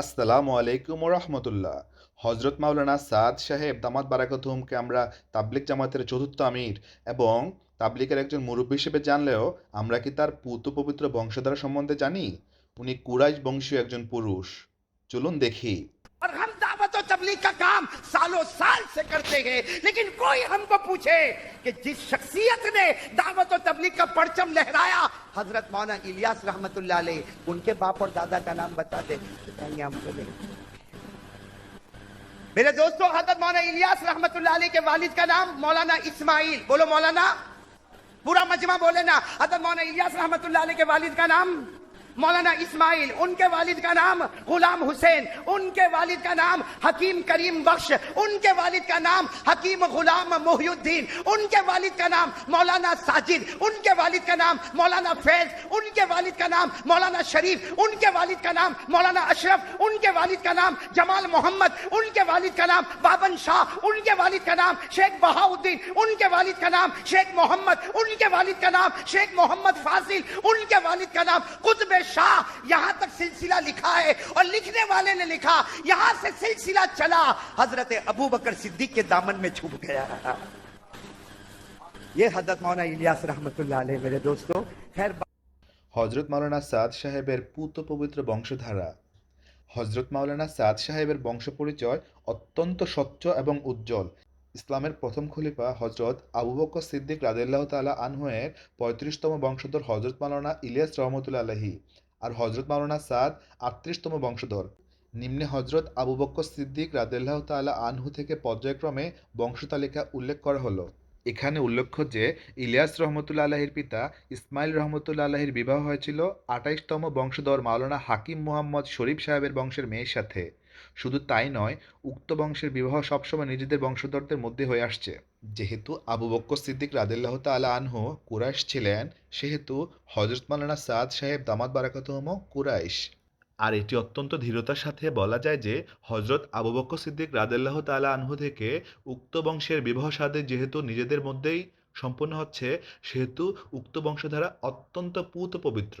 আসসালামু আলাইকুম রহমতুল্লাহ হজরত মাওলানা সাদ সাহেব দামাত বারাকাতুমকে আমরা তাবলিক জামাতের চতুর্থ আমির এবং তাবলিকের একজন মুরব্বী হিসেবে জানলেও আমরা কি তার পুত পবিত্র বংশধারা সম্বন্ধে জানি? উনি কুরাইশ বংশীয় একজন পুরুষ। চলুন দেখি। سالوں سال سے کرتے ہیں، لیکن کوئی ہم کو پوچھے کہ جس شخصیت نے دعوت و تبلیغ کا پرچم لہرایا، حضرت مولانا الیاس رحمت اللہ علیہ، ان کے باپ اور دادا کا نام بتا دے ہم کو۔ میرے دوستو، حضرت مولانا الیاس رحمت اللہ علیہ کے والد کا نام مولانا اسماعیل۔ بولو مولانا، پورا مجمع بولے نا۔ حضرت مولانا الیاس رحمت اللہ علیہ کے والد کا نام مولانا اسماعیل ان کے والد کا نام غلام حسین ان کے والد کا نام حکیم کریم بخش ان کے والد کا نام حکیم غلام محی الدین ان کے والد کا نام مولانا ساجد ان کے والد کا نام مولانا فیض ان کے والد کا نام مولانا شریف ان کے والد کا نام مولانا اشرف ان کے والد کا نام جمال محمد ان کے والد کا نام بابن شاہ ان کے والد کا نام شیخ بہاؤدین ان کے والد کا نام شیخ محمد ان کے والد کا نام شیخ محمد فاضل ان کے والد کا نام قطب शाह यहां तक सिलसिला लिखा है और लिखने वाले ने लिखा यहां से सिलसिला चला हजरत अबू बकर सिद्दीक के दामन में छुप गया ये हजरत मौना इलियास रहमतुल्लाह अलैह मेरे दोस्तों खैर হজরত মাওলানা সাদ সাহেবের পুত পবিত্র বংশধারা হজরত মাওলানা সাদ সাহেবের বংশ পরিচয় অত্যন্ত স্বচ্ছ এবং উজ্জ্বল ইসলামের প্রথম খলিফা হজরত আবু বকর সিদ্দিক রাজেল্লাহ তালা আনহুয়ের পঁয়ত্রিশতম বংশধর হজরত মালানা ইলিয়াস রহমতুল্লা আলহী আর হজরত মালানা সাদ আটত্রিশতম বংশধর। নিম্নে হজরত আবু বক্কর সিদ্দিক রাদিল্লাহ তালা আনহু থেকে পর্যায়ক্রমে বংশতালিকা উল্লেখ করা হলো। এখানে উল্লেখ্য যে, ইলিয়াস রহমতুল্লা আলাহির পিতা ইসমাইল রহমতুল্লা আলাহির বিবাহ হয়েছিল আঠাইশতম বংশধর মাওলানা হাকিম মুহাম্মদ শরীফ সাহেবের বংশের মেয়ের সাথে। শুধু তাই নয়, উক্ত বংশের বিবাহ সবসময় নিজেদের বংশধরদের মধ্যে হয়ে আসছে। যেহেতু আবু বক্কর সিদ্দিক রাদিল্লাহ তালা আনহু কুরাইশ ছিলেন, সেহেতু হজরত মালানা সাদ সাহেব দামাত বারাকাতহম কুরাইশ। আর এটি অত্যন্ত ধীরতার সাথে বলা যায় যে হজরত আবু বক্ক সিদ্দিক রাদেল্লাহ তালা আনহু থেকে উক্ত বংশের বিবাহ সাদে যেহেতু নিজেদের মধ্যেই সম্পন্ন হচ্ছে, সেহেতু উক্ত বংশধারা অত্যন্ত পুত পবিত্র।